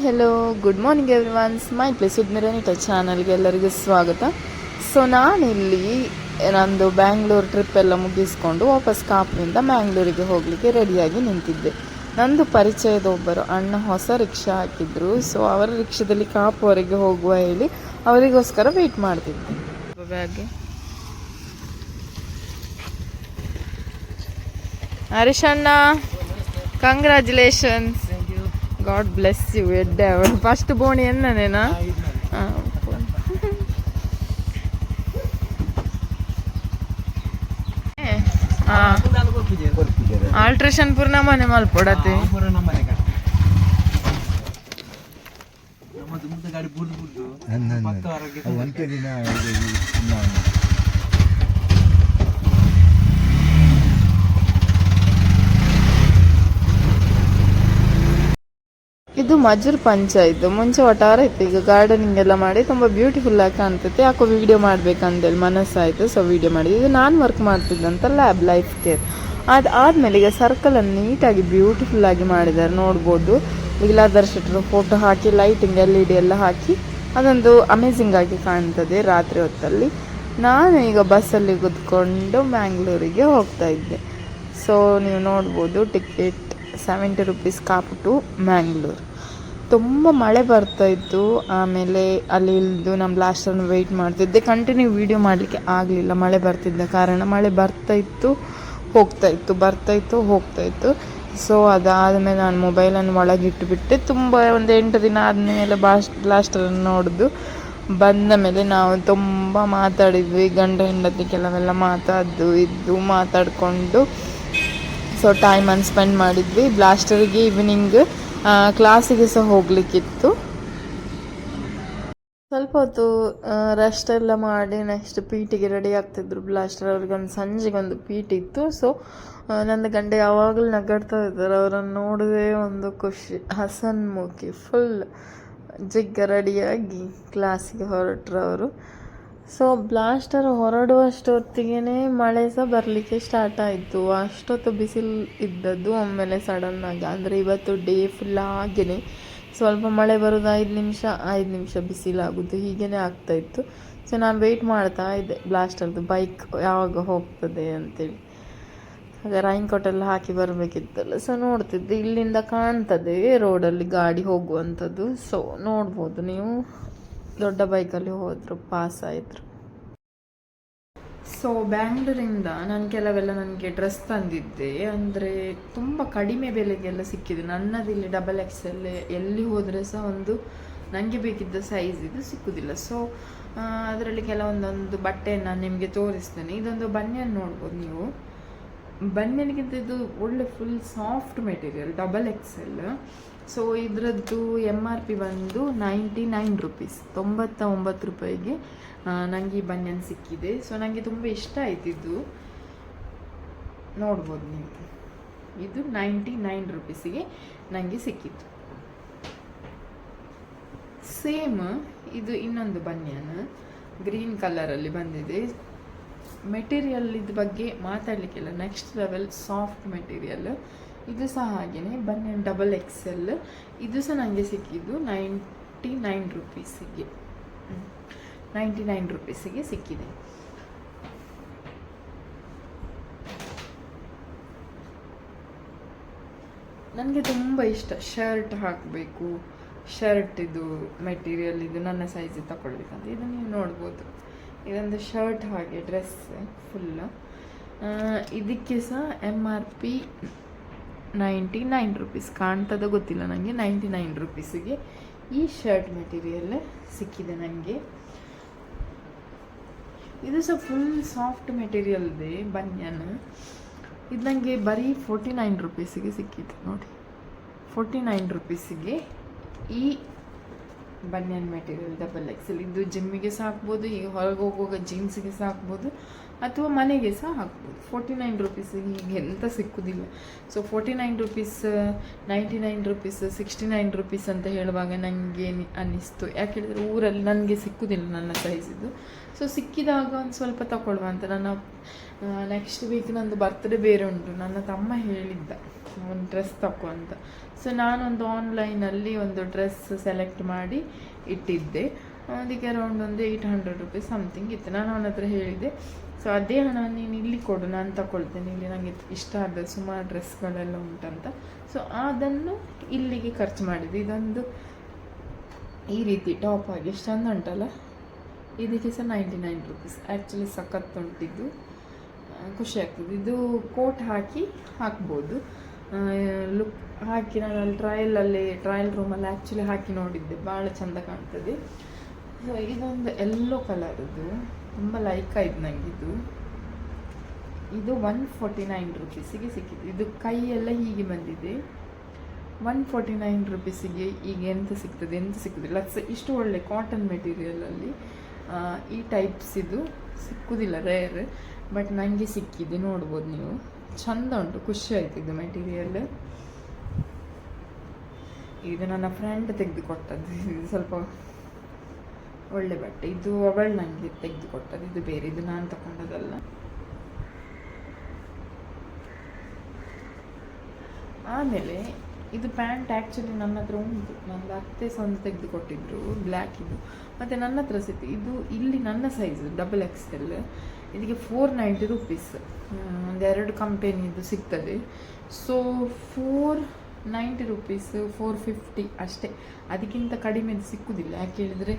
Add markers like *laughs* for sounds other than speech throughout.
Hello good morning everyone's my place ಉದ್ಮಿರನಿಟ ಚಾನಲ್ಗೆ ಎಲ್ಲರಿಗೂ ಸ್ವಾಗತ. ಸೊ ನಾನಿಲ್ಲಿ ನಂದು ಬ್ಯಾಂಗ್ಳೂರ್ ಟ್ರಿಪ್ ಎಲ್ಲ ಮುಗಿಸ್ಕೊಂಡು ವಾಪಸ್ ಕಾಪುವಿಂದ ಮ್ಯಾಂಗ್ಳೂರಿಗೆ ಹೋಗಲಿಕ್ಕೆ ರೆಡಿಯಾಗಿ ನಿಂತಿದ್ದೆ. ನಂದು ಪರಿಚಯದ ಒಬ್ಬರು ಅಣ್ಣ ಹೊಸ ರಿಕ್ಷಾ ಹಾಕಿದ್ರು. ಸೊ ಅವರ ರಿಕ್ಷಾದಲ್ಲಿ ಕಾಪುವರೆಗೆ ಹೋಗುವ ಹೇಳಿ ಅವರಿಗೋಸ್ಕರ ವೆಯ್ಟ್ ಮಾಡ್ತಿದ್ದೆ. ಬ್ಯಾಗ್ಗೆ ಹರೀಶ್ ಅಣ್ಣ ಗಾಡ್ ಬ್ಲೆಸ್ ಯು ಎಡ್ಡೆ ಅವಳು ಫಸ್ಟ್ ಬೋಣಿ ಎನ್ನನೇನಾ ಆಲ್ಟ್ರೇಷನ್ ಪೂರ್ಣ ಮನೆ ಮಲ್ಪೊಡತೆ ಗಾಡಿ ಇದು ಮಜೂರ್ ಪಂಚಾಯತ್, ಮುಂಚೆ ಒಟ್ಟಾರ ಇತ್ತು. ಈಗ ಗಾರ್ಡನಿಂಗ್ ಎಲ್ಲ ಮಾಡಿ ತುಂಬ ಬ್ಯೂಟಿಫುಲ್ ಆಗಿ ಕಾಣ್ತೈತೆ. ಯಾಕೋ ವಿಡಿಯೋ ಮಾಡ್ಬೇಕಂತೇಳಿ ಮನಸ್ಸಾಯಿತು ಸೊ ವಿಡಿಯೋ ಮಾಡಿದ್ವಿ ಇದು ನಾನು ವರ್ಕ್ ಮಾಡ್ತಿದ್ದಂತ ಲ್ಯಾಬ್ ಲೈಫ್ ಕೇರ್ ಅದು ಆದಮೇಲೆ ಈಗ ಸರ್ಕಲನ್ನು ನೀಟಾಗಿ ಬ್ಯೂಟಿಫುಲ್ ಆಗಿ ಮಾಡಿದ್ದಾರೆ. ನೋಡ್ಬೋದು. ಲೀಲಾಧರ್ ದರ್ಶಕರು ಫೋಟೋ ಹಾಕಿ ಲೈಟಿಂಗ್ ಎಲ್ ಇ ಡಿ ಎಲ್ಲ ಹಾಕಿ, ಅದೊಂದು ಅಮೇಝಿಂಗ್ ಆಗಿ ಕಾಣ್ತದೆ ರಾತ್ರಿ ಹೊತ್ತಲ್ಲಿ. ನಾನು ಈಗ ಬಸ್ಸಲ್ಲಿ ಕುತ್ಕೊಂಡು ಮ್ಯಾಂಗ್ಳೂರಿಗೆ ಹೋಗ್ತಾ ಇದ್ದೆ. ಸೊ ನೀವು ನೋಡ್ಬೋದು ticket seventy rupees Kapu to Mangalore ತುಂಬ ಮಳೆ ಬರ್ತಾ ಇತ್ತು, ಆಮೇಲೆ ಅಲ್ಲಿ ಇಳಿದು ನಮ್ಮ ಲಾಸ್ಟನ್ನು ವೆಯ್ಟ್ ಮಾಡ್ತಿದ್ದೆ. ಕಂಟಿನ್ಯೂ ವೀಡಿಯೋ ಮಾಡಲಿಕ್ಕೆ ಆಗಲಿಲ್ಲ, ಮಳೆ ಬರ್ತಿದ್ದ ಕಾರಣ. ಮಳೆ ಬರ್ತಾ ಇತ್ತು, ಹೋಗ್ತಾ ಇತ್ತು, ಬರ್ತಾ ಇತ್ತು, ಹೋಗ್ತಾ ಇತ್ತು. ಸೊ ಅದಾದಮೇಲೆ ನಾನು ಮೊಬೈಲನ್ನು ಒಳಗಿಟ್ಟುಬಿಟ್ಟೆ ತುಂಬ ಒಂದು ಎಂಟು ದಿನ ಆದಮೇಲೆ ಬಾಸ್ ಬ್ಲಾಸ್ಟರನ್ನು ನೋಡಿದ್ದು ಬಂದ ಮೇಲೆ ನಾವು ತುಂಬ ಮಾತಾಡಿದ್ವಿ. ಗಂಡ ಹೆಂಡತಿ ಕೆಲವೆಲ್ಲ ಮಾತಾದ್ದು ಇದ್ದು ಮಾತಾಡಿಕೊಂಡು. ಸೊ ಟೈಮನ್ನು ಸ್ಪೆಂಡ್ ಮಾಡಿದ್ವಿ. ಬ್ಲಾಸ್ಟರ್ಗೆ ಈವ್ನಿಂಗ್ ಕ್ಲಾಸಿಗೆ ಸಹ ಹೋಗ್ಲಿಕ್ಕಿತ್ತು. ಸ್ವಲ್ಪ ಹೊತ್ತು ರೆಸ್ಟ್ ಎಲ್ಲ ಮಾಡಿ ನೆಕ್ಸ್ಟ್ ಪಿ ಟಿಗೆ ರೆಡಿ ಆಗ್ತಿದ್ರು. ಬ್ಲಾಸ್ಟರ್ ಅವ್ರಿಗೆ ಒಂದು ಸಂಜೆಗೆ ಒಂದು ಪಿ ಇತ್ತು. ಸೊ ನನ್ನ ಗಂಡ ಯಾವಾಗಲೂ ನಗಾಡ್ತಾ ಇದ್ದಾರೆ. ಅವರನ್ನು ನೋಡಿದ್ರೆ ಒಂದು ಖುಷಿ. ಹಸನ್ಮುಖಿ ಫುಲ್ ಜಿಗ್ಗ ರೆಡಿಯಾಗಿ ಕ್ಲಾಸಿಗೆ ಹೊರಟ್ರು ಅವರು. ಸೊ ಬ್ಲಾಸ್ಟರ್ ಹೊರಡುವಷ್ಟೊತ್ತಿಗೆ ಮಳೆ ಸಹ ಬರಲಿಕ್ಕೆ ಸ್ಟಾರ್ಟ್ ಆಯಿತು. ಅಷ್ಟೊತ್ತು ಬಿಸಿಲು ಇದ್ದದ್ದು ಒಮ್ಮೆಲೆ ಸಡನ್ನಾಗಿ ಅಂದರೆ ಇವತ್ತು ಡೇ ಫುಲ್ ಹಾಗೆಯೇ ಸ್ವಲ್ಪ ಮಳೆ ಬರೋದು ಐದು ನಿಮಿಷ ಐದು ನಿಮಿಷ ಬಿಸಿಲಾಗೋದು ಹೀಗೇ ಆಗ್ತಾಯಿತ್ತು ಸೊ ನಾನು ವೆಯ್ಟ್ ಮಾಡ್ತಾ ಇದ್ದೆ ಬ್ಲಾಸ್ಟರ್ದು ಬೈಕ್ ಯಾವಾಗ ಹೋಗ್ತದೆ ಅಂತೇಳಿ. ಹಾಗೆ ರೈನ್ ಕೋಟೆಲ್ಲ ಹಾಕಿ ಬರಬೇಕಿತ್ತಲ್ಲ. ಸೊ ನೋಡ್ತಿದ್ದೆ ಇಲ್ಲಿಂದ ಕಾಣ್ತದೆ ರೋಡಲ್ಲಿ ಗಾಡಿ ಹೋಗುವಂಥದ್ದು ಸೊ ನೋಡ್ಬೋದು ನೀವು. ದೊಡ್ಡ ಬೈಕಲ್ಲಿ ಹೋದರು ಪಾಸ್ ಆಯಿತು. ಸೊ ಬ್ಯಾಂಗ್ಳೂರಿಂದ ನಾನು ಕೆಲವೆಲ್ಲ ನನಗೆ ಡ್ರೆಸ್ ತಂದಿದ್ದೆ. ಅಂದರೆ ತುಂಬ ಕಡಿಮೆ ಬೆಲೆಗೆಲ್ಲ ಸಿಕ್ಕಿದೆ. ನನ್ನದಿಲ್ಲಿ ಡಬಲ್ ಎಕ್ಸ್ ಎಲ್ ಎಲ್ಲಿ ಹೋದರೆ ಸಹ ಒಂದು ನನಗೆ ಬೇಕಿದ್ದ ಸೈಜ್ ಇದು ಸಿಕ್ಕುದಿಲ್ಲ. ಸೊ ಅದರಲ್ಲಿ ಕೆಲವೊಂದೊಂದು ಬಟ್ಟೆಯನ್ನು ನಾನು ನಿಮಗೆ ತೋರಿಸ್ತೇನೆ. ಇದೊಂದು ಬನ್ಯನ್ ನೋಡ್ಬೋದು ನೀವು. ಬನ್ಯನ್ಗಿಂತ ಇದು ಒಳ್ಳೆ full soft material double X L so ಇದರದ್ದು ಎಂ ಆರ್ ಪಿ ಬಂದು ನೈಂಟಿ ನೈನ್ ರುಪೀಸ್ ತೊಂಬತ್ತ ಒಂಬತ್ತು ರೂಪಾಯಿಗೆ ನನಗೆ ಈ ಬನ್ಯನ್ ಸಿಕ್ಕಿದೆ. ಸೊ ನನಗೆ ತುಂಬ ಇಷ್ಟ ಆಯ್ತಿದ್ದು ನೋಡ್ಬೋದು ನೀವು. ಇದು ನೈಂಟಿ ನೈನ್ ರುಪೀಸಿಗೆ ನನಗೆ ಸಿಕ್ಕಿತ್ತು. ಸೇಮ್ ಇದು ಇನ್ನೊಂದು ಬನ್ಯನ್. ಗ್ರೀನ್ ಕಲರಲ್ಲಿ ಬಂದಿದೆ. ಮೆಟೀರಿಯಲ್ ಇದ್ರ ಬಗ್ಗೆ ಮಾತಾಡಲಿಕ್ಕಿಲ್ಲ. ನೆಕ್ಸ್ಟ್ ಲೆವೆಲ್ ಸಾಫ್ಟ್ ಮೆಟೀರಿಯಲ್ ಇದು ಸಹ ಹಾಗೆಯೇ ಬನ್ನಿ ಡಬಲ್ ಎಕ್ಸೆಲ್ ಇದು ಸಹ ನನಗೆ ಸಿಕ್ಕಿದ್ದು ನೈಂಟಿ ನೈನ್ ರುಪೀಸಿಗೆ ನೈಂಟಿ ನೈನ್ ರುಪೀಸಿಗೆ ಸಿಕ್ಕಿದೆ. ನನಗೆ ತುಂಬ ಇಷ್ಟ. ಶರ್ಟ್ ಹಾಕಬೇಕು. ಶರ್ಟ್ ಇದು ಮೆಟೀರಿಯಲ್ ಇದು ನನ್ನ ಸೈಜ್ ತಗೊಳ್ಬೇಕಂತ ಇದು ನೀವು ನೋಡ್ಬೋದು. ಇದೊಂದು ಶರ್ಟ್ ಹಾಗೆ ಡ್ರೆಸ್ ಫುಲ್ಲು ಇದಕ್ಕೆ ಸಹ M R P ninety nine rupees. ಕಾಣ್ತದ ಗೊತ್ತಿಲ್ಲ ನನಗೆ ನೈಂಟಿ ನೈನ್ ರುಪೀಸಿಗೆ ಈ ಶರ್ಟ್ ಮೆಟೀರಿಯಲ್ ಸಿಕ್ಕಿದೆ ನನಗೆ ಇದು ಸಹ ಫುಲ್ ಸಾಫ್ಟ್ ಮೆಟೀರಿಯಲ್ ಇದೆ ಬನ್ಯನ್. ಇದು ನನಗೆ ಬರೀ ಫೋರ್ಟಿ ನೈನ್ ರುಪೀಸಿಗೆ ಸಿಕ್ಕಿತ್ತು ನೋಡಿ. ಫೋರ್ಟಿ ನೈನ್ ರುಪೀಸಿಗೆ ಈ ಬನ್ಯನ್ ಮೆಟೀರಿಯಲ್ ಡಬಲ್ ಎಕ್ಸೆಲ್ ಇದು ಜಿಮ್ಮಿಗೆ ಸಾಕ್ಬೋದು ಈಗ ಹೊರಗೆ ಹೋಗುವಾಗ ಜೀನ್ಸಿಗೆ ಸಾಕ್ಬೋದು ಅಥವಾ ಮನೆಗೆ ಸಹ ಹಾಕ್ಬೋದು. ಫೋರ್ಟಿ ನೈನ್ ರುಪೀಸ್ ಈಗ ಎಂತ ಸಿಕ್ಕುದಿಲ್ಲ. So forty nine rupees ninety nine rupees sixty nine rupees ಅಂತ ಹೇಳುವಾಗ ನನಗೆ ಅನ್ನಿಸ್ತು. ಯಾಕೆ ಹೇಳಿದ್ರೆ ಊರಲ್ಲಿ ನನಗೆ ಸಿಕ್ಕುದಿಲ್ಲ ನನ್ನ ಸೈಜಿದು ಸೊ ಸಿಕ್ಕಿದಾಗ ಒಂದು ಸ್ವಲ್ಪ ತಗೊಳ್ಳುವ ಅಂತ. ನನ್ನ ನೆಕ್ಸ್ಟ್ ವೀಕ್ ನಂದು ಬರ್ತ್ಡೇ ಬೇರೆ ಉಂಟು. ನನ್ನ ತಮ್ಮ ಹೇಳಿದ್ದ, ಒಂದು ಡ್ರೆಸ್ ತಗೋ ಅಂತ. ಸೊ ನಾನೊಂದು ಆನ್ಲೈನಲ್ಲಿ ಒಂದು ಡ್ರೆಸ್ ಸೆಲೆಕ್ಟ್ ಮಾಡಿ ಇಟ್ಟಿದ್ದೆ. ಅದಕ್ಕೆ ಅರೌಂಡ್ ಒಂದು ಏಯ್ಟ್ ಹಂಡ್ರೆಡ್ ರುಪೀಸ್ ಸಮಥಿಂಗ್ ಇತ್ತು. ನಾನು ಅವನ ಹತ್ರ ಹೇಳಿದೆ ಸೊ ಅದೇ ಹಣವನ್ನು ನೀನು ಇಲ್ಲಿ ಕೊಡು, ನಾನು ತಗೊಳ್ತೇನೆ ಇಲ್ಲಿ ನನಗೆ ಇಷ್ಟ ಆದ ಸುಮಾರು ಡ್ರೆಸ್ಗಳೆಲ್ಲ ಉಂಟಂತ. ಸೊ ಅದನ್ನು ಇಲ್ಲಿಗೆ ಖರ್ಚು ಮಾಡಿದೆ ಇದೊಂದು ಈ ರೀತಿ ಟಾಪ್ ಆಗಿ ಎಷ್ಟು ಚಂದ ಉಂಟಲ್ಲ? ಇದಕ್ಕೆ ಸಹ ನೈಂಟಿ ನೈನ್ ರುಪೀಸ್. ಆ್ಯಕ್ಚುಲಿ ಸಖತ್ ಉಂಟಿದ್ದು. ಖುಷಿ ಆಗ್ತದೆ. ಇದು ಕೋಟ್ ಹಾಕಿ ಹಾಕ್ಬೋದು. ಲುಕ್ ಹಾಕಿ ನಾನು ಅಲ್ಲಿ ಟ್ರಯಲಲ್ಲಿ ಟ್ರಯಲ್ ರೂಮಲ್ಲಿ ಆ್ಯಕ್ಚುಲಿ ಹಾಕಿ ನೋಡಿದ್ದೆ. ಭಾಳ ಚಂದ ಕಾಣ್ತದೆ. ಸೊ ಇದೊಂದು ಎಲ್ಲೋ ಕಲರದು ತುಂಬ ಲೈಕ್ ಆಯ್ತು ನನಗಿದು ಇದು. ಒನ್ ಫೋರ್ಟಿ ನೈನ್ ರುಪೀಸಿಗೆ ಸಿಕ್ಕಿತ್ತು ಇದು ಕೈಯೆಲ್ಲ ಹೀಗೆ ಬಂದಿದೆ. ಒನ್ ಫೋರ್ಟಿ ನೈನ್ ರುಪೀಸಿಗೆ ಈಗ ಎಂತ ಸಿಗ್ತದೆ, ಎಂತ ಸಿಕ್ಕುದಿಲ್ಲ ಇಷ್ಟು ಒಳ್ಳೆ ಕಾಟನ್ ಮೆಟೀರಿಯಲಲ್ಲಿ ಈ ಟೈಪ್ಸ್ ಇದು ಸಿಕ್ಕುದಿಲ್ಲ ರೇರ್ ಬಟ್ ನನಗೆ ಸಿಕ್ಕಿದೆ, ನೋಡ್ಬೋದು ನೀವು. ಚಂದ ಉಂಟು, ಖುಷಿ ಆಯ್ತು ಇದು ಮೆಟೀರಿಯಲ್ ಇದು ನನ್ನ ಫ್ರೆಂಡ್ ತೆಗೆದುಕೊಟ್ಟದ್ದು *laughs* ಸ್ವಲ್ಪ ಒಳ್ಳೆ ಬಟ್ಟೆ. ಇದು ಅವಳು ನನಗೆ ತೆಗೆದು ಕೊಟ್ಟದ್ದು ಇದು ಬೇರೆ, ಇದು ನಾನು ತಗೊಂಡದಲ್ಲ ಆಮೇಲೆ ಇದು ಪ್ಯಾಂಟ್ ಆ್ಯಕ್ಚುಲಿ ನನ್ನ ಹತ್ರ ಉಂಟು. ನನ್ನ ಅತ್ತೆ ಒಂದು ತೆಗೆದು ಕೊಟ್ಟಿದ್ರು ಬ್ಲ್ಯಾಕ್ ಇದು. ಮತ್ತು ನನ್ನ ಹತ್ರ ಸಿಕ್ತು ಇದು ಇಲ್ಲಿ ನನ್ನ ಸೈಜ್ ಡಬಲ್ ಎಕ್ಸ್ ಎಲ್ ಇದಕ್ಕೆ ಫೋರ್ ನೈಂಟಿ ರುಪೀಸ್ ಒಂದೆರಡು ಕಂಪೆನಿದು ಸಿಗ್ತದೆ. So four ninety rupees four fifty ಅಷ್ಟೇ. ಅದಕ್ಕಿಂತ ಕಡಿಮೆ ಸಿಕ್ಕುವುದಿಲ್ಲ ಯಾಕೆ ಹೇಳಿದರೆ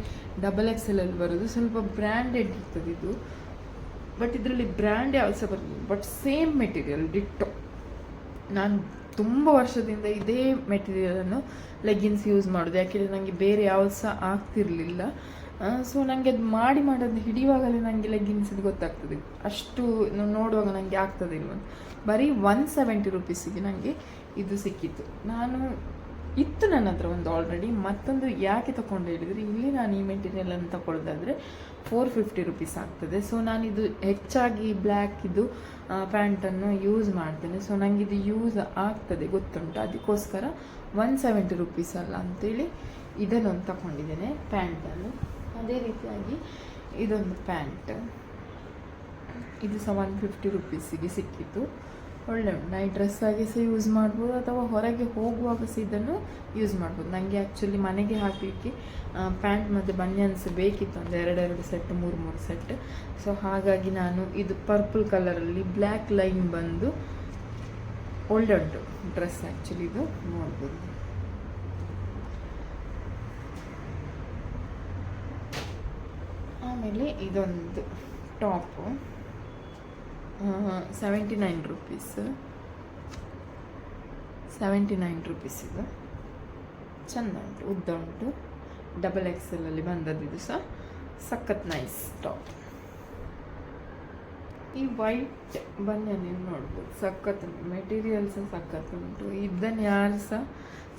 ಡಬಲ್ ಎಕ್ಸ್ ಎಲ್ ಅಲ್ಲಿ ಬರೋದು ಸ್ವಲ್ಪ ಬ್ರ್ಯಾಂಡೆಡ್ ಇರ್ತದೆ ಇದು. ಬಟ್ ಇದರಲ್ಲಿ ಬ್ರ್ಯಾಂಡ್ ಯಾವ್ದು ಸಹ ಬರ್ತದೆ ಬಟ್ ಸೇಮ್ ಮೆಟೀರಿಯಲ್ ಡಿಟ್ಟು ನಾನು ತುಂಬ ವರ್ಷದಿಂದ ಇದೇ ಮೆಟೀರಿಯಲನ್ನು ಲೆಗ್ಗಿನ್ಸ್ ಯೂಸ್ ಮಾಡೋದು. ಯಾಕೆಂದರೆ ನನಗೆ ಬೇರೆ ಯಾವ್ದು ಸಹ ಆಗ್ತಿರಲಿಲ್ಲ. ಸೊ ನನಗೆ ಅದು ಮಾಡಿ ಮಾಡೋದು ಹಿಡಿಯುವಾಗಲೇ ನನಗೆ ಲೆಗ್ಗಿನ್ಸ್ ಗೊತ್ತಾಗ್ತದೆ. ಅಷ್ಟು ನೋಡುವಾಗ ನನಗೆ ಆಗ್ತದೆ ಇಲ್ವ ಬರೀ ಒನ್ ಸೆವೆಂಟಿ ರುಪೀಸಿಗೆ ನನಗೆ ಇದು ಸಿಕ್ಕಿತ್ತು. ನಾನು ಇತ್ತು ನನ್ನ ಹತ್ರ ಒಂದು ಆಲ್ರೆಡಿ ಮತ್ತೊಂದು ಯಾಕೆ ತಗೊಂಡು ಹೇಳಿದರೆ, ಇಲ್ಲಿ ನಾನು ಈ ಮೆಟೀರಿಯಲನ್ನು ತಗೊಳ್ಳೋದಾದರೆ ಫೋರ್ ಫಿಫ್ಟಿ ರುಪೀಸ್ ಆಗ್ತದೆ. ಸೊ ನಾನಿದು ಹೆಚ್ಚಾಗಿ ಬ್ಲ್ಯಾಕ್ ಇದು ಪ್ಯಾಂಟನ್ನು ಯೂಸ್ ಮಾಡ್ತೇನೆ. ಸೊ ನನಗೆ ಇದು ಯೂಸ್ ಆಗ್ತದೆ, ಗೊತ್ತುಂಟು. ಅದಕ್ಕೋಸ್ಕರ ಒನ್ ಸೆವೆಂಟಿ ರುಪೀಸ್ ಅಲ್ಲ ಅಂತೇಳಿ ಇದನ್ನೊಂದು ತಗೊಂಡಿದ್ದೇನೆ ಪ್ಯಾಂಟನ್ನು ಅದೇ ರೀತಿಯಾಗಿ ಇದೊಂದು ಪ್ಯಾಂಟ್ ಇದು ಸಹ ಒನ್ ಫಿಫ್ಟಿ ರುಪೀಸಿಗೆ ಸಿಕ್ಕಿತ್ತು. ಒಳ್ಳೆ ನೈಟ್ ಡ್ರೆಸ್ ಆಗಿ ಸಹ ಯೂಸ್ ಮಾಡ್ಬೋದು ಅಥವಾ ಹೊರಗೆ ಹೋಗುವಾಗ ಸಹ ಇದನ್ನು ಯೂಸ್ ಮಾಡ್ಬೋದು. ನನಗೆ ಆ್ಯಕ್ಚುಲಿ ಮನೆಗೆ ಹಾಕಲಿಕ್ಕೆ ಪ್ಯಾಂಟ್ ಮತ್ತು ಬನ್ಯನ್ಸ್ ಬೇಕಿತ್ತು. ಒಂದು ಎರಡೆರಡು ಸೆಟ್ ಮೂರು ಮೂರು ಸೆಟ್ ಸೊ ಹಾಗಾಗಿ ನಾನು ಇದು ಪರ್ಪಲ್ ಕಲರಲ್ಲಿ ಬ್ಲ್ಯಾಕ್ ಲೈನ್ ಬಂದು ಒಳ್ಳೆ ಉಂಟು ಡ್ರೆಸ್ ಆ್ಯಕ್ಚುಲಿ ಇದು ನೋಡ್ಬೋದು. ಆಮೇಲೆ ಇದೊಂದು top seventy nine rupees. Seventy nine rupees ಇದು. ಚೆಂದ ಉಂಟು. ಉದ್ದ ಉಂಟು ಡಬಲ್ ಎಕ್ಸೆಲಲ್ಲಿ ಬಂದದ್ದು ಸಹ. ಸಖತ್ ನೈಸ್ ಟಾಪ್ ಈ ವೈಟ್ ಬನ್ನಿ ನೀವು ನೋಡ್ಬೋದು. ಸಖತ್ ಮೆಟೀರಿಯಲ್ ಸಹ ಸಖತ್ ಉಂಟು. ಇದನ್ನು ಯಾರು ಸಹ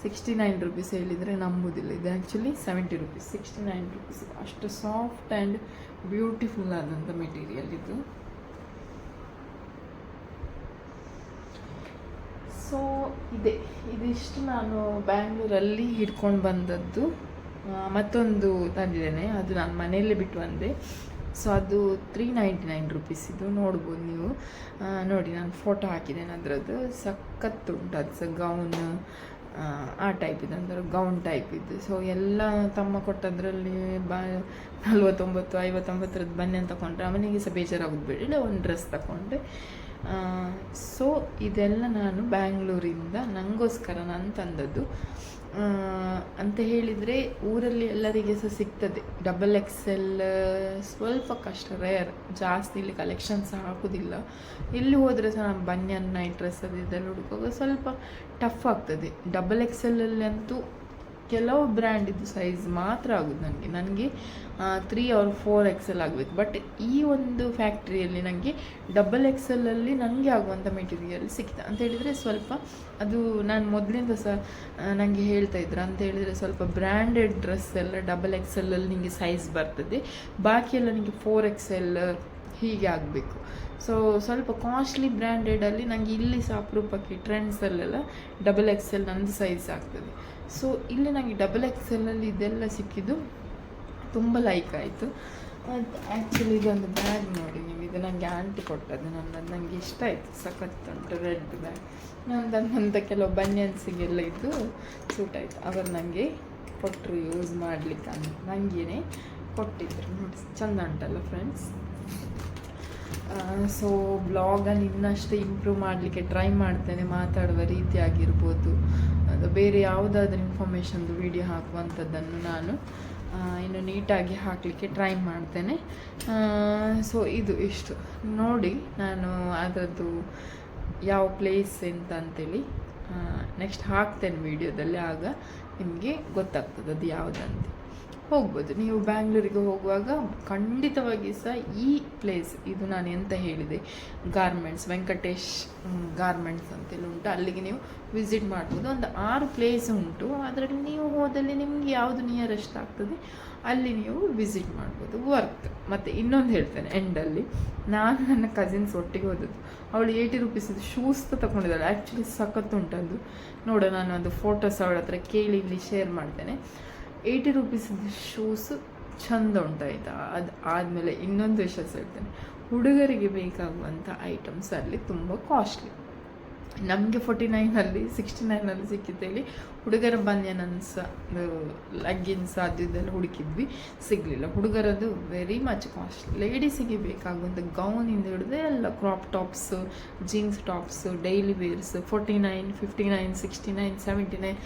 ಸಿಕ್ಸ್ಟಿ ನೈನ್ ರುಪೀಸ್ ಹೇಳಿದರೆ ನಂಬುದಿಲ್ಲ. ಇದು actually seventy rupees. Sixty nine rupees. ಅಷ್ಟು ಸಾಫ್ಟ್ ಆ್ಯಂಡ್ ಬ್ಯೂಟಿಫುಲ್ ಆದಂಥ ಮೆಟೀರಿಯಲ್ ಇದು. ಸೊ, ಇದೆ. ಇದಿಷ್ಟು ನಾನು ಬ್ಯಾಂಗ್ಳೂರಲ್ಲಿ ಹಿಡ್ಕೊಂಡು ಬಂದದ್ದು. ಮತ್ತೊಂದು ತಂದಿದ್ದೇನೆ. ಅದು ನಾನು ಮನೆಯಲ್ಲೇ ಬಿಟ್ಟು ಬಂದೆ. ಸೊ, ಅದು ತ್ರೀ ನೈಂಟಿ ನೈನ್ ರುಪೀಸ್ ಇದು. ನೋಡ್ಬೋದು ನೀವು. ನೋಡಿ, ನಾನು ಫೋಟೋ ಹಾಕಿದ್ದೇನೆ ಅದರದ್ದು. ಸಖತ್ತು ಉಂಟು. ಅದು ಸಹ ಗೌನ್ ಆ ಟೈಪ್ ಇದೆ. ಅಂದರೆ ಗೌನ್ ಟೈಪ್ ಇದ್ದು ಸೊ ಎಲ್ಲ ತಮ್ಮ ಕೊಟ್ಟದ್ರಲ್ಲಿ ಬಾ, ನಲ್ವತ್ತೊಂಬತ್ತು, ಐವತ್ತೊಂಬತ್ತರದ್ದು ಬನ್ನಿ ಅಂತ ತಗೊಂಡ್ರೆ ಅವನಿಗೆ ಸಹ ಬೇಜಾರಾಗೋದು ಬೇಡ ಒಂದು ಡ್ರೆಸ್ ತಗೊಂಡೆ ಸೊ ಇದೆಲ್ಲ ನಾನು ಬ್ಯಾಂಗ್ಳೂರಿಂದ ನನಗೋಸ್ಕರ ನಾನು ತಂದದ್ದು. ಅಂತ ಹೇಳಿದರೆ ಊರಲ್ಲಿ ಎಲ್ಲರಿಗೆ ಸಹ ಸಿಗ್ತದೆ. ಡಬಲ್ ಎಕ್ಸ್ ಎಲ್ ಸ್ವಲ್ಪ ಕಷ್ಟ, ರೇರ್, ಜಾಸ್ತಿ ಇಲ್ಲಿ ಕಲೆಕ್ಷನ್ಸ್ ಹಾಕೋದಿಲ್ಲ. ಇಲ್ಲಿ ಹೋದರೆ ಸಹ ನಾನು ಬನ್ಯನ್, ನೈಟ್ ಡ್ರೆಸ್ ಅದು ಇದೆಲ್ಲ ಹುಡುಕುವಾಗ ಸ್ವಲ್ಪ ಟಫ್ ಆಗ್ತದೆ. ಡಬಲ್ ಎಕ್ಸ್ ಎಲ್ಲಲ್ಲಿ ಅಂತೂ ಕೆಲವು ಬ್ರ್ಯಾಂಡಿದ್ದು ಸೈಜ್ ಮಾತ್ರ ಆಗೋದು ನನಗೆ. ನನಗೆ ತ್ರೀ ಆರ್ ಫೋರ್ ಎಕ್ಸೆಲ್ ಆಗಬೇಕು. ಬಟ್ ಈ ಒಂದು ಫ್ಯಾಕ್ಟ್ರಿಯಲ್ಲಿ ನನಗೆ ಡಬಲ್ ಎಕ್ಸೆಲಲ್ಲಿ ನನಗೆ ಆಗುವಂಥ ಮೆಟೀರಿಯಲ್ ಸಿಕ್ತ ಅಂತ ಹೇಳಿದರೆ ಸ್ವಲ್ಪ ಅದು ನಾನು ಮೊದಲಿಂದ ಸಹ ನನಗೆ ಹೇಳ್ತಾ ಇದ್ರು. ಅಂತ ಹೇಳಿದರೆ ಸ್ವಲ್ಪ ಬ್ರ್ಯಾಂಡೆಡ್ ಡ್ರೆಸ್ ಎಲ್ಲ ಡಬಲ್ ಎಕ್ಸೆಲಲ್ಲಿ ನಿಮಗೆ ಸೈಜ್ ಬರ್ತದೆ. ಬಾಕಿ ಎಲ್ಲ ನಿಮಗೆ ಫೋರ್ ಎಕ್ಸೆಲ್ ಹೀಗೆ ಆಗಬೇಕು. ಸೊ ಸ್ವಲ್ಪ ಕಾಸ್ಟ್ಲಿ ಬ್ರ್ಯಾಂಡೆಡಲ್ಲಿ ನನಗೆ ಇಲ್ಲಿ ಸಹ ಅಪರೂಪಕ್ಕೆ ಟ್ರೆಂಡ್ಸಲ್ಲೆಲ್ಲ ಡಬಲ್ ಎಕ್ಸ್ ಎಲ್ ನಂದು ಸೈಜ್ ಆಗ್ತದೆ. ಸೊ ಇಲ್ಲಿ ನನಗೆ ಡಬಲ್ ಎಕ್ಸ್ ಎಲ್ಲಲ್ಲಿ ಇದೆಲ್ಲ ಸಿಕ್ಕಿದ್ದು ತುಂಬ ಲೈಕ್ ಆಯಿತು. ಆ್ಯಕ್ಚುಲಿ ಇದೊಂದು ಬ್ಯಾಗ್ ನೋಡಿ ನೀವು. ಇದು ನನಗೆ ಆಂಟಿ ಕೊಟ್ಟದ್ದು. ನನ್ನ ನನಗೆ ಇಷ್ಟ ಆಯಿತು. ಸಖತ್ ಉಂಟು ರೆಡ್ ಬ್ಯಾಗ್ ನಂದು ನನ್ನಂಥ ಕೆಲವು ಬನ್ಯನ್ಸಿಗೆಲ್ಲ ಇದ್ದು ಸೂಟ್ ಆಯಿತು. ಅವರು ನನಗೆ ಕೊಟ್ಟರು ಯೂಸ್ ಮಾಡಲಿಕ್ಕೆ ಅಂತ. ನನಗೇನೆ ಕೊಟ್ಟಿದ್ರು. ನೋಡಿ, ಚಂದ ಉಂಟಲ್ಲ ಫ್ರೆಂಡ್ಸ್ ಸೊ ಬ್ಲಾಗನ್ನು ಇನ್ನಷ್ಟು ಇಂಪ್ರೂವ್ ಮಾಡಲಿಕ್ಕೆ ಟ್ರೈ ಮಾಡ್ತೇನೆ, ಮಾತಾಡುವ ರೀತಿ ಆಗಿರ್ಬೋದು. ಅದು ಬೇರೆ ಯಾವುದಾದ್ರೂ ಇನ್ಫಾರ್ಮೇಷನ್ದು ವಿಡಿಯೋ ಹಾಕುವಂಥದ್ದನ್ನು ನಾನು ಇನ್ನು ನೀಟಾಗಿ ಹಾಕಲಿಕ್ಕೆ ಟ್ರೈ ಮಾಡ್ತೇನೆ. ಸೊ ಇದು ಇಷ್ಟು. ನೋಡಿ ನಾನು ಅದರದ್ದು ಯಾವ ಪ್ಲೇಸ್ ಎಂತ ಅಂತೇಳಿ ನೆಕ್ಸ್ಟ್ ಹಾಕ್ತೇನೆ ವಿಡಿಯೋದಲ್ಲಿ ಆಗ ನಿಮಗೆ ಗೊತ್ತಾಗ್ತದೆ ಅದು ಯಾವುದಂತ ಹೋಗ್ಬೋದು. ನೀವು ಬ್ಯಾಂಗ್ಳೂರಿಗೆ ಹೋಗುವಾಗ ಖಂಡಿತವಾಗಿ ಸಹ ಈ ಪ್ಲೇಸ್ ಇದು ನಾನು ಎಂತ ಹೇಳಿದೆ ಗಾರ್ಮೆಂಟ್ಸ್ ವೆಂಕಟೇಶ್ ಗಾರ್ಮೆಂಟ್ಸ್ ಅಂತೇಳಿ ಉಂಟು. ಅಲ್ಲಿಗೆ ನೀವು ವಿಸಿಟ್ ಮಾಡ್ಬೋದು. ಒಂದು ಆರು ಪ್ಲೇಸ್ ಉಂಟು. ಅದರಲ್ಲಿ ನೀವು ಹೋದಲ್ಲಿ ನಿಮಗೆ ಯಾವುದು ನಿಯರೆಸ್ಟ್ ಆಗ್ತದೆ, ಅಲ್ಲಿ ನೀವು ವಿಸಿಟ್ ಮಾಡ್ಬೋದು. ವರ್ತ್ ಮತ್ತು ಇನ್ನೊಂದು ಹೇಳ್ತೇನೆ ಎಂಡಲ್ಲಿ ನಾನು ನನ್ನ ಕಸಿನ್ಸ್ ಒಟ್ಟಿಗೆ ಹೋದದ್ದು. ಅವಳು ಏಯ್ಟಿ ರುಪೀಸ್ ಶೂಸ್ ತಗೊಂಡಿದ್ದಾಳೆ ಆ್ಯಕ್ಚುಲಿ ಸಖತ್ ಉಂಟದ್ದು. ನೋಡೋ, ನಾನು ಒಂದು ಫೋಟೋಸ್ ಅವಳ ಹತ್ರ ಕೇಳಿ ಇಲ್ಲಿ ಶೇರ್ ಮಾಡ್ತೇನೆ. ಏಯ್ಟಿ ರುಪೀಸಿದು ಶೂಸು ಚಂದ ಉಂಟಾಯ್ತಾ ಅದು ಆದಮೇಲೆ ಇನ್ನೊಂದು ವಿಷಯ ಹೇಳ್ತೇನೆ. ಹುಡುಗರಿಗೆ ಬೇಕಾಗುವಂಥ ಐಟಮ್ಸ್ ಅಲ್ಲಿ ತುಂಬ ಕಾಸ್ಟ್ಲಿ ನಮಗೆ ಫೋರ್ಟಿ ನೈನಲ್ಲಿ ಸಿಕ್ಸ್ಟಿ ನೈನಲ್ಲಿ ಸಿಕ್ಕಿದ್ದೇಳಿ. ಹುಡುಗರ ಬನ್ಯನನ್ಸ ಲಗ್ಗಿನ್ಸ್ ಅದು ಇದೆಲ್ಲ ಹುಡುಕಿದ್ವಿ. ಸಿಗಲಿಲ್ಲ. ಹುಡುಗರದು ವೆರಿ ಮಚ್ ಕಾಸ್ಟ್ಲಿ ಲೇಡೀಸಿಗೆ ಬೇಕಾಗುವಂಥ ಗೌನಿಂದ ಹಿಡಿದು ಎಲ್ಲ crop tops jeans tops daily wears forty nine fifty nine sixty nine seventy nine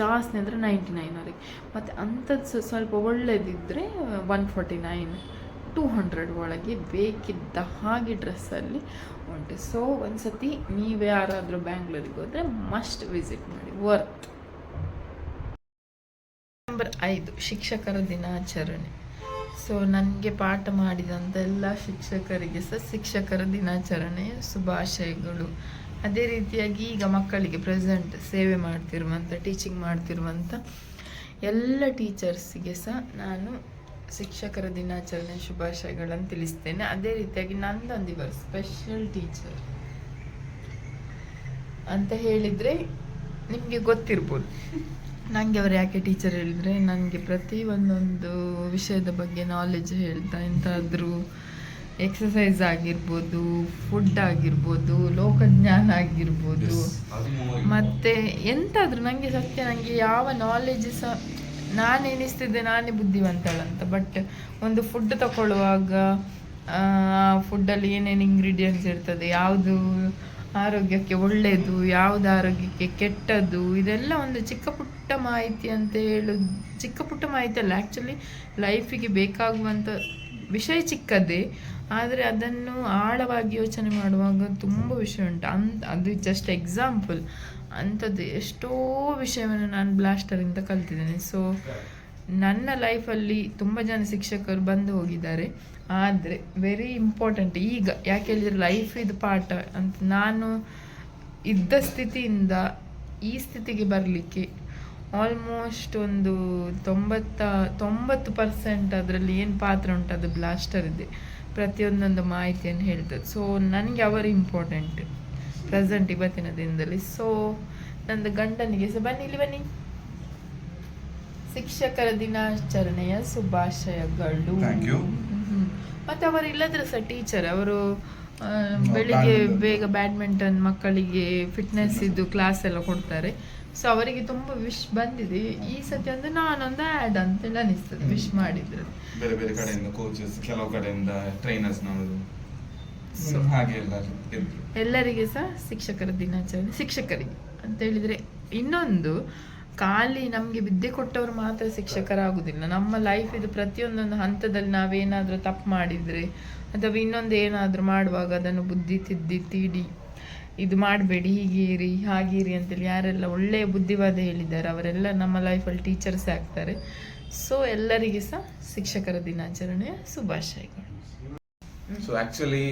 ಜಾಸ್ತಿ ಅಂದರೆ ನೈಂಟಿ ನೈನ್ವರೆಗೆ ಮತ್ತು ಅಂಥದ್ದು ಸ್ವಲ್ಪ ಒಳ್ಳೆಯದಿದ್ದರೆ one forty nine two hundred ಒಳಗೆ ಬೇಕಿದ್ದ ಹಾಗೆ ಡ್ರೆಸ್ಸಲ್ಲಿ ಉಂಟು. ಸೊ ಒಂದು ಸತಿ ನೀವು ಯಾರಾದರೂ ಬ್ಯಾಂಗ್ಳೂರಿಗೆ ಹೋದರೆ ಮಸ್ಟ್ ವಿಸಿಟ್ ಮಾಡಿ. ವರ್ತ್ ನಂಬರ್ ಐದು, ಶಿಕ್ಷಕರ ದಿನಾಚರಣೆ. ಸೊ ನನಗೆ ಪಾಠ ಮಾಡಿದಂಥ ಎಲ್ಲ ಶಿಕ್ಷಕರಿಗೆ ಸಹ ಶಿಕ್ಷಕರ ದಿನಾಚರಣೆಯ ಶುಭಾಶಯಗಳು. ಅದೇ ರೀತಿಯಾಗಿ ಈಗ ಮಕ್ಕಳಿಗೆ ಪ್ರೆಸೆಂಟ್ ಸೇವೆ ಮಾಡ್ತಿರುವಂಥ ಟೀಚಿಂಗ್ ಮಾಡ್ತಿರುವಂಥ ಎಲ್ಲ ಟೀಚರ್ಸಿಗೆ ಸಹ ನಾನು ಶಿಕ್ಷಕರ ದಿನಾಚರಣೆ ಶುಭಾಶಯಗಳನ್ನು ತಿಳಿಸ್ತೇನೆ. ಅದೇ ರೀತಿಯಾಗಿ ನಂದೊಂದು ಇವರು ಸ್ಪೆಷಲ್ ಟೀಚರ್ ಅಂತ ಹೇಳಿದರೆ ನಿಮಗೆ ಗೊತ್ತಿರ್ಬೋದು. ನನಗೆ ಅವರು ಯಾಕೆ ಟೀಚರ್ ಹೇಳಿದರೆ ನನಗೆ ಪ್ರತಿ ಒಂದೊಂದು ವಿಷಯದ ಬಗ್ಗೆ ನಾಲೆಜ್ ಹೇಳ್ತಾ ಎಂತಾದರೂ ಎಕ್ಸಸೈಸ್ ಆಗಿರ್ಬೋದು ಫುಡ್ ಆಗಿರ್ಬೋದು ಲೋಕಜ್ಞಾನ ಆಗಿರ್ಬೋದು. ಮತ್ತು ಎಂತಾದರೂ ನನಗೆ ಸತ್ಯ ನನಗೆ ಯಾವ ನಾಲೆಜ್ ಸಹ ನಾನು ಎನಿಸ್ತಿದ್ದೆ ನಾನೇ ಬುದ್ಧಿವಂತಳಂತ. ಬಟ್ ಒಂದು ಫುಡ್ ತಗೊಳ್ಳುವಾಗ ಫುಡ್ಡಲ್ಲಿ ಏನೇನು ಇಂಗ್ರೀಡಿಯೆಂಟ್ಸ್ ಇರ್ತದೆ, ಯಾವುದು ಆರೋಗ್ಯಕ್ಕೆ ಒಳ್ಳೆಯದು ಯಾವುದು ಆರೋಗ್ಯಕ್ಕೆ ಕೆಟ್ಟದ್ದು, ಇದೆಲ್ಲ ಒಂದು ಚಿಕ್ಕ ಪುಟ್ಟ ಮಾಹಿತಿ ಅಂತ ಹೇಳೋದು ಚಿಕ್ಕ ಪುಟ್ಟ ಮಾಹಿತಿ ಅಲ್ಲ ಆ್ಯಕ್ಚುಲಿ ಲೈಫಿಗೆ ಬೇಕಾಗುವಂಥ ವಿಷಯ ಚಿಕ್ಕದೇ. ಆದರೆ ಅದನ್ನು ಆಳವಾಗಿ ಯೋಚನೆ ಮಾಡುವಾಗ ತುಂಬ ವಿಷಯ ಉಂಟು. ಅಂತ ಅದು ಜಸ್ಟ್ ಎಕ್ಸಾಂಪಲ್ ಅಂಥದ್ದು ಎಷ್ಟೋ ವಿಷಯವನ್ನು ನಾನು ಬ್ಲಾಸ್ಟರಿಂದ ಕಲ್ತಿದ್ದೇನೆ. ಸೊ ನನ್ನ ಲೈಫಲ್ಲಿ ತುಂಬ ಜನ ಶಿಕ್ಷಕರು ಬಂದು ಹೋಗಿದ್ದಾರೆ. ಆದರೆ ವೆರಿ ಇಂಪಾರ್ಟೆಂಟ್ ಈಗ ಯಾಕೆ ಹೇಳಿದರೆ ಲೈಫ್ ಇದು ಪಾಠ ಅಂತ ನಾನು ಇದ್ದ ಸ್ಥಿತಿಯಿಂದ ಈ ಸ್ಥಿತಿಗೆ ಬರಲಿಕ್ಕೆ ಆಲ್ಮೋಸ್ಟ್ ಒಂದು ತೊಂಬತ್ತ, ತೊಂಬತ್ತು ಪರ್ಸೆಂಟ್ ಅದರಲ್ಲಿ ಏನು ಪಾತ್ರ ಉಂಟು ಅದು ಬ್ಲಾಸ್ಟರ್ ಇದೆ. ಪ್ರತಿಯೊಂದೊಂದು ಮಾಹಿತಿಯನ್ನು ಹೇಳ್ತದೆ. ಸೊ ನನಗೆ ಅವರು ಇಂಪಾರ್ಟೆಂಟ್ ಪ್ರೆಸೆಂಟ್ ಇವತ್ತಿನ ದಿನದಲ್ಲಿ. ಸೊ ನಂದು ಗಂಡನಿಗೆ ಸಹ ಬನ್ನಿ ಇಲ್ಲಿ ಬನ್ನಿ. ಶಿಕ್ಷಕರ ದಿನಾಚರಣೆಯ ಶುಭಾಶಯಗಳು. ಮತ್ತೆ ಅವರು ಇಲ್ಲದ್ರೆ ಸಹ ಟೀಚರ್ ಅವರು ಬೆಳಿಗ್ಗೆ ಬೇಗ ಬ್ಯಾಡ್ಮಿಂಟನ್ ಮಕ್ಕಳಿಗೆ ಫಿಟ್ನೆಸ್ ಇದ್ದು ಕ್ಲಾಸ್ ಎಲ್ಲ ಕೊಡ್ತಾರೆ. ಸೊ ಅವರಿಗೆ ತುಂಬ ವಿಶ್ ಬಂದಿದೆ. ಈ ಸತಿ ಒಂದು ನಾನೊಂದು ಆ್ಯಡ್ ಅಂತೇಳಿ ಅನಿಸ್ತದೆ ವಿಶ್ ಮಾಡಿದ್ರೆ. ಬೇರೆ ಬೇರೆ ಕಡೆಯಿಂದ ಕೋಚಸ್ ಕೆಲವು ಕಡೆಯಿಂದ ಟ್ರೈನರ್ಸ್ ನವರು. So- ಹಾಗೆ ಎಲ್ಲ ಎಲ್ಲರಿಗೆ ಸಹ ಶಿಕ್ಷಕರ ದಿನಾಚರಣೆ ಶಿಕ್ಷಕರಿಗೆ ಅಂತ ಹೇಳಿದ್ರೆ ಇನ್ನೊಂದು ಖಾಲಿ ನಮಗೆ ವಿದ್ಯೆ ಕೊಟ್ಟವರು ಮಾತ್ರ ಶಿಕ್ಷಕರಾಗುದಿಲ್ಲ. ನಮ್ಮ ಲೈಫ್ ಇದು ಪ್ರತಿಯೊಂದೊಂದು ಹಂತದಲ್ಲಿ ನಾವೇನಾದರೂ ತಪ್ಪು ಮಾಡಿದ್ರೆ ಅಥವಾ ಇನ್ನೊಂದು ಏನಾದರೂ ಮಾಡುವಾಗ ಅದನ್ನು ಬುದ್ಧಿ ತಿದ್ದಿ ತೀಡಿ ಇದು ಮಾಡಬೇಡಿ ಹೀಗೀರಿ ಹಾಗಿರಿ ಅಂತೇಳಿ ಯಾರೆಲ್ಲ ಒಳ್ಳೆಯ ಬುದ್ಧಿವಾದ ಹೇಳಿದ್ದಾರೆ ಅವರೆಲ್ಲ ನಮ್ಮ ಲೈಫಲ್ಲಿ ಟೀಚರ್ಸ್ ಆಗ್ತಾರೆ. ಸೊ ಎಲ್ಲರಿಗೆ ಸಹ ಶಿಕ್ಷಕರ ದಿನಾಚರಣೆಯ ಶುಭಾಶಯಗಳು. ಸೊ ಆಕ್ಚುಲಿ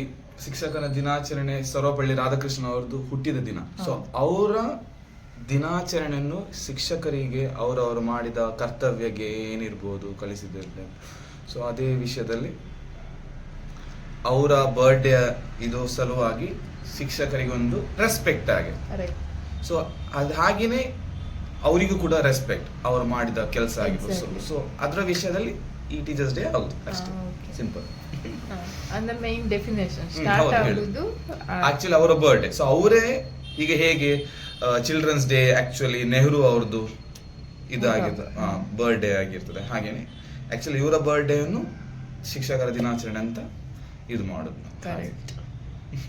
ಶಿಕ್ಷಕನ ದಿನಾಚರಣೆ ಸರ್ವಪಳ್ಳಿ ರಾಧಾಕೃಷ್ಣ ಅವರದ್ದು ಹುಟ್ಟಿದ ದಿನ. ಸೊ ಅವರ ದಿನಾಚರಣೆಯನ್ನು ಶಿಕ್ಷಕರಿಗೆ ಅವರವರು ಮಾಡಿದ ಕರ್ತವ್ಯಗೆ ಏನಿರ್ಬೋದು ಕಲಿಸಿದ ಸೊ ಅದೇ ವಿಷಯದಲ್ಲಿ ಅವರ ಬರ್ಡೇ ಇದು ಸಲುವಾಗಿ ಶಿಕ್ಷಕರಿಗೊಂದು ರೆಸ್ಪೆಕ್ಟ್ ಆಗಿ. ಸೊ ಅದು ಹಾಗೇನೆ ಅವರಿಗೂ ಕೂಡ ರೆಸ್ಪೆಕ್ಟ್ ಅವರು ಮಾಡಿದ ಕೆಲಸ ಆಗಿರ್ಬೋದು. ಸೊ ಅದರ ವಿಷಯದಲ್ಲಿ ಈ ಟೀಚರ್ಸ್ ಡೇ ಹೌದು ಅಷ್ಟೇ. ಸಿಂಪಲ್ ಅಂದ್ರೆ ಮೈನ್ ಡೆಫಿನೇಷನ್ ಸ್ಟಾರ್ಟ್ ಆಗುದು ಆಕ್ಚುಲಿ ಅವರ ಬರ್ಡೇ ಸೊ ಅವರೇ ಈಗ ಹೇಗೆ ಚಿಲ್ಡ್ರನ್ಸ್ ಡೇ ಆಕ್ಚುಲಿ ನೆಹರು ಅವ್ರದ್ದು ಇದಾಗಿರ್ತದೆ ಬರ್ಡೇ ಆಗಿರ್ತದೆ. ಹಾಗೇನೆ ಆಕ್ಚುಲಿ ಇವರ ಬರ್ಡೇಯನ್ನು ಶಿಕ್ಷಕರ ದಿನಾಚರಣೆ ಅಂತ ಇದು ಮಾಡುದು. ಕರೆಕ್ಟ್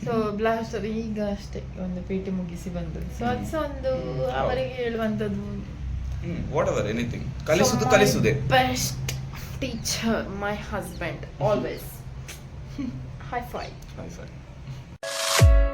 ಸೊ ಬ್ಲಾಸ್ಟರ್ ಈಗ ಅಷ್ಟೇ ಒಂದು ಪೇಟೆ ಮುಗಿಸಿ ಬಂದದ್ದು ಸೊ ಅದು ಸಹ ಒಂದು ಅವರಿಗೆ ಹೇಳುವಂಥದ್ದು. ವಾಟ್ ಎವರ್ ಎನಿಥಿಂಗ್ ಕಲಿಸುದು ಕಲಿಸುದೇ. Best teacher my husband always High five. High five.